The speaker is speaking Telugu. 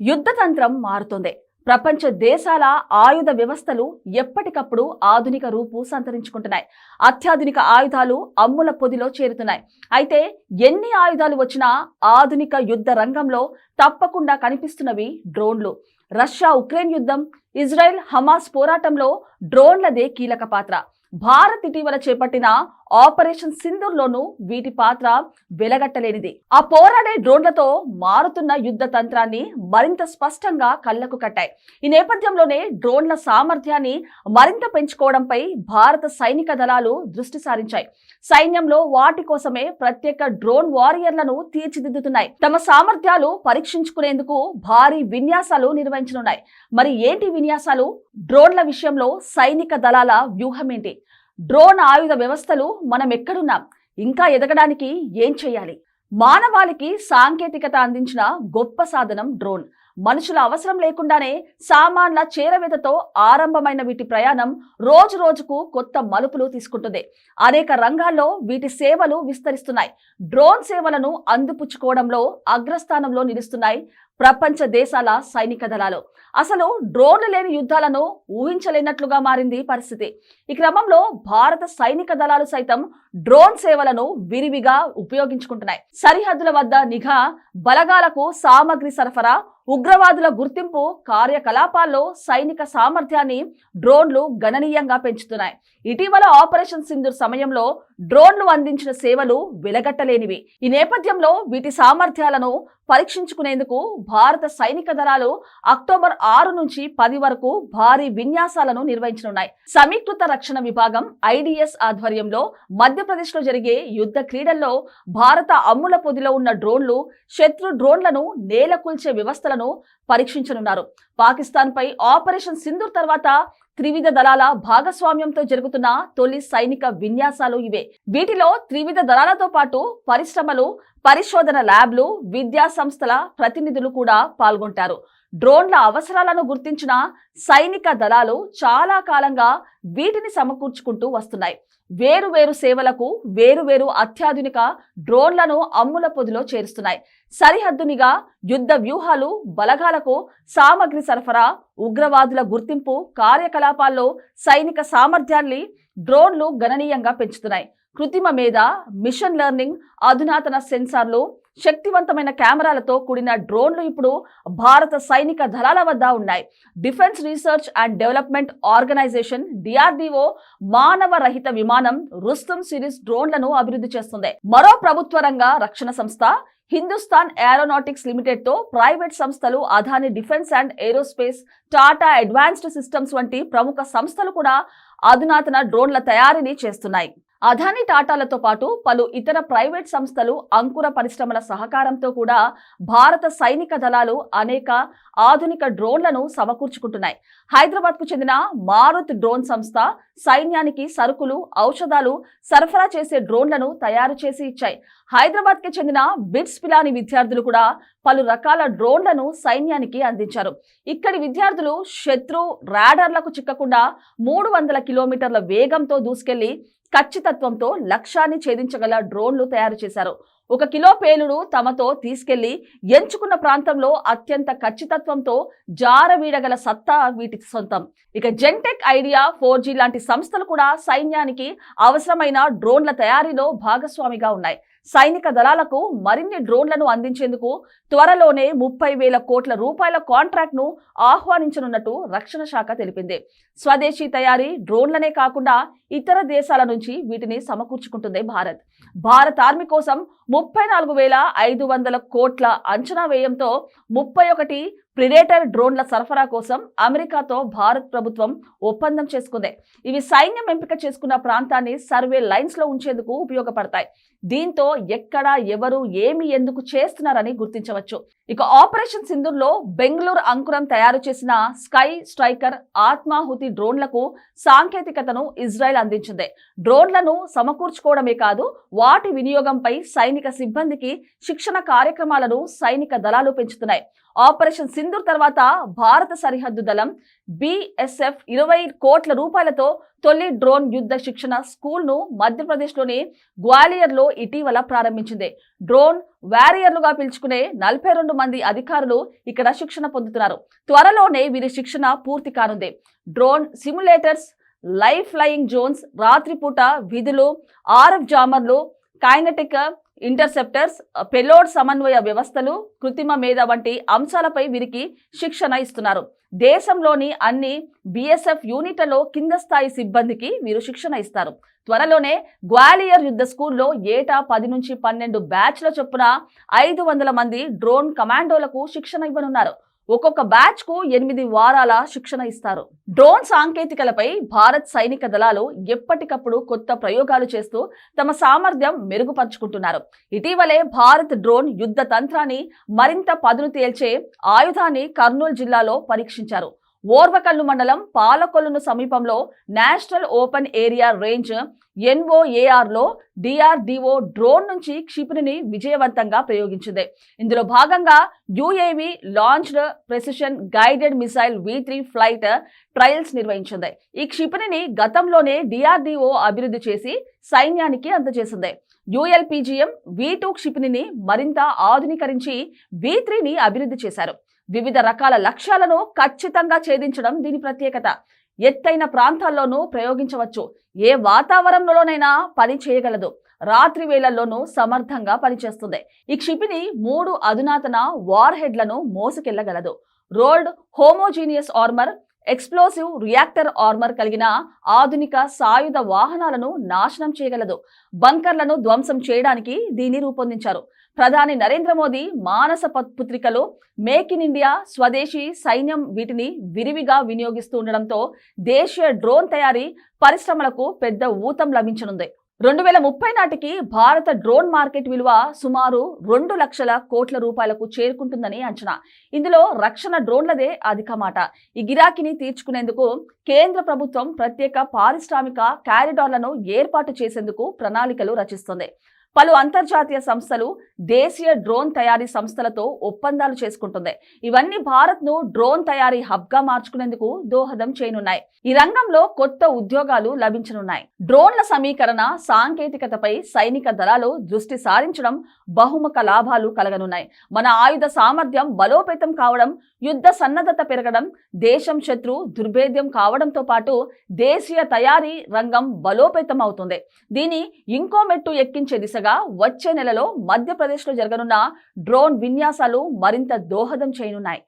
యుద్ధతంత్రం మారుతోంది. ప్రపంచ దేశాల ఆయుధ వ్యవస్థలు ఎప్పటికప్పుడు ఆధునిక రూపు సంతరించుకుంటున్నాయి. అత్యాధునిక ఆయుధాలు అమ్ముల పొదిలో చేరుతున్నాయి. అయితే ఎన్ని ఆయుధాలు వచ్చినా ఆధునిక యుద్ధ రంగంలో తప్పకుండా కనిపిస్తున్నవి డ్రోన్లు. రష్యా ఉక్రెయిన్ యుద్ధం ఇజ్రాయెల్ హమాస్ పోరాటంలో డ్రోన్లదే కీలక పాత్ర. భారత్ ఇటీవల చేపట్టిన ఆపరేషన్ సింధూర్లోనూ వీటి పాత్ర వెలగట్టలేనిది. ఆ పోరాడే డ్రోన్లతో మారుతున్న యుద్ధ తంత్రాన్ని మరింత స్పష్టంగా కళ్ళకు కట్టాయి. ఈ నేపథ్యంలోనే డ్రోన్ల సామర్థ్యాన్ని మరింత పెంచుకోవడంపై భారత సైనిక దళాలు దృష్టి సారించాయి. సైన్యంలో వాటి కోసమే ప్రత్యేక డ్రోన్ వారియర్లను తీర్చిదిద్దుతున్నాయి. తమ సామర్థ్యాలు పరీక్షించుకునేందుకు భారీ విన్యాసాలు నిర్వహించనున్నాయి. మరి ఏంటి విన్యాసాలు? డ్రోన్ల విషయంలో సైనిక దళాల వ్యూహం ఏంటి డ్రోన్ ఆయుధ వ్యవస్థలు మనం ఎక్కడున్నాం? ఇంకా ఎదగడానికి ఏం చేయాలి? మానవాళికి సాంకేతికత అందించిన గొప్ప సాధనం డ్రోన్. మనుషుల అవసరం లేకుండానే సామాన్ల చేరవేతతో ఆరంభమైన వీటి ప్రయాణం రోజు రోజుకు కొత్త మలుపులు తీసుకుంటుంది. అనేక రంగాల్లో వీటి సేవలు విస్తరిస్తున్నాయి. డ్రోన్ సేవలను అందిపుచ్చుకోవడంలో అగ్రస్థానంలో నిలుస్తున్నాయి ప్రపంచ దేశాల సైనిక దళాలు. అసలు డ్రోన్లు లేని యుద్ధాలను ఊహించలేనట్లుగా మారింది పరిస్థితి. ఈ క్రమంలో భారత సైనిక దళాలు సైతం డ్రోన్ సేవలను విరివిగా ఉపయోగించుకుంటున్నాయి. సరిహద్దుల వద్ద నిఘా బలగాలకు సామగ్రి సరఫరా ఉగ్రవాదుల గుర్తింపు కార్యకలాపాల్లో సైనిక సామర్థ్యాన్ని డ్రోన్లు గణనీయంగా పెంచుతున్నాయి. ఇటీవల ఆపరేషన్ సింధూర్ సమయంలో డ్రోన్లు అందించిన సేవలు వెలగట్టలేనివి. ఈ నేపథ్యంలో వీటి సామర్థ్యాలను పరీక్షించుకునేందుకు భారత సైనిక దళాలు అక్టోబర్ ఆరు నుంచి పది వరకు భారీ విన్యాసాలను నిర్వహించనున్నాయి. సమీకృత రక్షణ విభాగం ఐడిఎస్ ఆధ్వర్యంలో మధ్యప్రదేశ్లో జరిగే యుద్ధ క్రీడల్లో భారత అమ్ముల పొదిలో ఉన్న డ్రోన్లు శత్రు డ్రోన్లను నేలకూల్చే వ్యవస్థలను పరీక్షించనున్నారు. పాకిస్తాన్ పై ఆపరేషన్ సింధూర్ తర్వాత త్రివిధ దళాల భాగస్వామ్యంతో జరుగుతున్న తొలి సైనిక విన్యాసాలు ఇవే. వీటిలో త్రివిధ దళాలతో పాటు పరిశ్రమలు పరిశోధన ల్యాబ్లు విద్యా సంస్థల ప్రతినిధులు కూడా పాల్గొంటారు. డ్రోన్ల అవసరాలను గుర్తించిన సైనిక దళాలు చాలా కాలంగా వీటిని సమకూర్చుకుంటూ వస్తున్నాయి. వేరు వేరు సేవలకు వేరు వేరు అత్యాధునిక డ్రోన్లను అమ్ముల పొదిలో చేరుస్తున్నాయి. సరిహద్దునిగా యుద్ధ వ్యూహాలు బలగాలకు సామగ్రి సరఫరా ఉగ్రవాదుల గుర్తింపు కార్యకలాపాల్లో సైనిక సామర్థ్యాన్ని డ్రోన్లు గణనీయంగా పెంచుతున్నాయి. కృత్రిమ మీద మిషన్ లెర్నింగ్ అధునాతన సెన్సార్లు శక్తివంతమైన కెమెరాలతో కూడిన డ్రోన్లు ఇప్పుడు భారత సైనిక దళాల వద్ద ఉన్నాయి. Defence research and development organisation DRDO మానవ రహిత విమానం రుస్తుం సిరీస్ డ్రోన్లను అభివృద్ధి చేస్తుంది. మరో ప్రభుత్వ రంగ రక్షణ సంస్థ హిందుస్థాన్ ఏరోనాటిక్స్ లిమిటెడ్తో ప్రైవేట్ సంస్థలు Adani defence and aerospace Tata advanced systems వంటి ప్రముఖ సంస్థలు కూడా అధునాతన డ్రోన్ల తయారీని చేస్తున్నాయి. అదాని టాటాలతో పాటు పలు ఇతర ప్రైవేట్ సంస్థలు అంకుర పరిశ్రమల సహకారంతో కూడా భారత సైనిక దళాలు అనేక ఆధునిక డ్రోన్లను సమకూర్చుకుంటున్నాయి. హైదరాబాద్కు చెందిన మారుత్ డ్రోన్ సంస్థ సైన్యానికి సరుకులు ఔషధాలు సరఫరా చేసే డ్రోన్లను తయారు చేసి ఇచ్చాయి. హైదరాబాద్కి చెందిన బిట్స్ పిలాని విద్యార్థులు కూడా పలు రకాల డ్రోన్లను సైన్యానికి అందించారు. ఇక్కడి విద్యార్థులు శత్రు రాడర్లకు చిక్కకుండా మూడు వందల కిలోమీటర్ల వేగంతో దూసుకెళ్ళి ఖచ్చితత్వంతో లక్ష్యాన్ని ఛేదించగల డ్రోన్లు తయారు చేశారు. ఒక కిలో పేలుడు తమతో తీసుకెళ్ళి ఎంచుకున్న ప్రాంతంలో అత్యంత ఖచ్చితత్వంతో జారవీడగల సత్తా వీటి సొంతం. ఇక జెన్టెక్ ఐడియా ఫోర్ లాంటి సంస్థలు కూడా సైన్యానికి అవసరమైన డ్రోన్ల తయారీలో భాగస్వామిగా ఉన్నాయి. సైనిక దళాలకు మరిన్ని డ్రోన్లను అందించేందుకు త్వరలోనే ముప్పై వేల కోట్ల రూపాయల కాంట్రాక్ట్ను ఆహ్వానించనున్నట్టు రక్షణ శాఖ తెలిపింది. స్వదేశీ తయారీ డ్రోన్లనే కాకుండా ఇతర దేశాల నుంచి వీటిని సమకూర్చుకుంటుంది భారత్. భారత్ ఆర్మీ కోసం ముప్పై నాలుగు వేల ఐదు వందల కోట్ల అంచనా వ్యయంతో ముప్పై ఒకటి ప్రిడేటర్ డ్రోన్ల సరఫరా కోసం అమెరికాతో భారత్ ప్రభుత్వం ఒప్పందం చేసుకుంది. ఇవి సైన్యం ఎంపిక చేసుకున్న ప్రాంతాన్ని సర్వే లైన్స్లో ఉంచేందుకు ఉపయోగపడతాయి. దీంతో ఎక్కడ ఎవరు ఏమి ఎందుకు చేస్తున్నారని గుర్తించవచ్చు. ఇక ఆపరేషన్ సింధూర్లో బెంగళూరు అంకురం తయారు చేసిన స్కై స్ట్రైకర్ ఆత్మాహుతి డ్రోన్లకు సాంకేతికతను ఇజ్రాయెల్ అందించింది. డ్రోన్లను సమకూర్చుకోవడమే కాదు వాటి వినియోగంపై సైనిక సిబ్బందికి శిక్షణ కార్యక్రమాలను సైనిక దళాలు పెంచుతున్నాయి. ఆపరేషన్ సింధూర్ తర్వాత భారత సరిహద్దు దళం బిఎస్ఎఫ్ ఇరవై కోట్ల రూపాయలతో తొలి డ్రోన్ యుద్ధ శిక్షణ స్కూల్ను మధ్యప్రదేశ్లోని గ్వాలియర్లో ఇటీవల ప్రారంభించింది. డ్రోన్ వారియర్లుగా పిలుచుకునే నలభై రెండు మంది అధికారులు ఇక్కడ శిక్షణ పొందుతున్నారు. త్వరలోనే వీరి శిక్షణ పూర్తి కానుంది. Drone simulators live flying zones రాత్రిపూట విధులు ఆర్ఎఫ్ జామర్లు కైనటిక్ ఇంటర్సెప్టర్స్ పెలోడ్ సమన్వయ వ్యవస్థలు కృత్రిమ మేధ వంటి అంశాలపై వీరికి శిక్షణ ఇస్తున్నారు. దేశంలోని అన్ని బిఎస్ఎఫ్ యూనిట్లలో కింద స్థాయి సిబ్బందికి వీరు శిక్షణ ఇస్తారు. త్వరలోనే గ్వాలియర్ యుద్ధ స్కూల్లో ఏటా పది నుంచి పన్నెండు బ్యాచ్ల చొప్పున ఐదు వందల మంది డ్రోన్ కమాండోలకు శిక్షణ ఇవ్వనున్నారు. ఒక్కొక్క బ్యాచ్కు ఎనిమిది వారాల శిక్షణ ఇస్తారు. డ్రోన్ సాంకేతికలపై భారత్ సైనిక దళాలు ఎప్పటికప్పుడు కొత్త ప్రయోగాలు చేస్తూ తమ సామర్థ్యం మెరుగుపరుచుకుంటున్నారు. ఇటీవలే భారత్ డ్రోన్ యుద్ధ తంత్రాన్ని మరింత పదును తేల్చే ఆయుధాన్ని కర్నూలు జిల్లాలో పరీక్షించారు. ఓర్వకల్లు మండలం పాలకొల్లును సమీపంలో నేషనల్ ఓపెన్ ఏరియా రేంజ్ ఎన్ఓఏఆర్లో డిఆర్డిఓ డ్రోన్ నుంచి క్షిపణిని విజయవంతంగా ప్రయోగించింది. ఇందులో భాగంగా UAV launched precision guided missile V three flight trials నిర్వహించింది. ఈ క్షిపణిని గతంలోనే డిఆర్డిఓ అభివృద్ధి చేసి సైన్యానికి అందజేసింది. యుఎల్పిజిఎం వి టూ క్షిపణిని మరింత ఆధునీకరించి వి త్రీని అభివృద్ధి చేశారు. వివిధ రకాల లక్ష్యాలను ఖచ్చితంగా ఛేదించడం దీని ప్రత్యేకత. ఎత్తైన ప్రాంతాల్లోనూ ప్రయోగించవచ్చు. ఏ వాతావరణంలోనైనా పని చేయగలదు. రాత్రి వేళల్లోనూ సమర్థంగా పనిచేస్తుంది. ఈ క్షిపిని మూడు అధునాతన వార్ హెడ్లను మోసుకెళ్ళగలదు. Rolled homogeneous armour explosive reactor armour కలిగిన ఆధునిక సాయుధ వాహనాలను నాశనం చేయగలదు. బంకర్లను ధ్వంసం చేయడానికి దీన్ని రూపొందించారు. ప్రధాని నరేంద్ర మోదీ మానస పుత్రికలో మేక్ ఇన్ ఇండియా స్వదేశీ సైన్యం వీటిని విరివిగా వినియోగిస్తూ ఉండడంతో దేశీయ డ్రోన్ తయారీ పరిశ్రమలకు పెద్ద ఊతం లభించనుంది. రెండు వేల ముప్పై నాటికి భారత డ్రోన్ మార్కెట్ విలువ సుమారు రెండు లక్షల కోట్ల రూపాయలకు చేరుకుంటుందని అంచనా. ఇందులో రక్షణ డ్రోన్లదే అధిక మాట. ఈ గిరాకీని తీర్చుకునేందుకు కేంద్ర ప్రభుత్వం ప్రత్యేక పారిశ్రామిక కారిడార్లను ఏర్పాటు చేసేందుకు ప్రణాళికలు రచిస్తుంది. పలు అంతర్జాతీయ సంస్థలు దేశీయ డ్రోన్ తయారీ సంస్థలతో ఒప్పందాలు చేసుకుంటుంది. ఇవన్నీ భారత్ను డ్రోన్ తయారీ హబ్గా మార్చుకునేందుకు దోహదం చేయనున్నాయి. ఈ రంగంలో కొత్త ఉద్యోగాలు లభించనున్నాయి. డ్రోన్ల సమీకరణ సాంకేతికతపై సైనిక దళాలు దృష్టి సారించడం బహుముఖ లాభాలు కలగనున్నాయి. మన ఆయుధ సామర్థ్యం బలోపేతం కావడం యుద్ధ సన్నద్ధత పెరగడం దేశం శత్రు దుర్భేద్యం కావడంతో పాటు దేశీయ తయారీ రంగం బలోపేతం అవుతుంది దీని ఇంకో మెట్టు ఎక్కించే దిశగా వచ్చే నెలలో మధ్యప్రదేశ్లో జరగనున్న డ్రోన్ విన్యాసాలు మరింత దోహదం చేయనున్నాయి.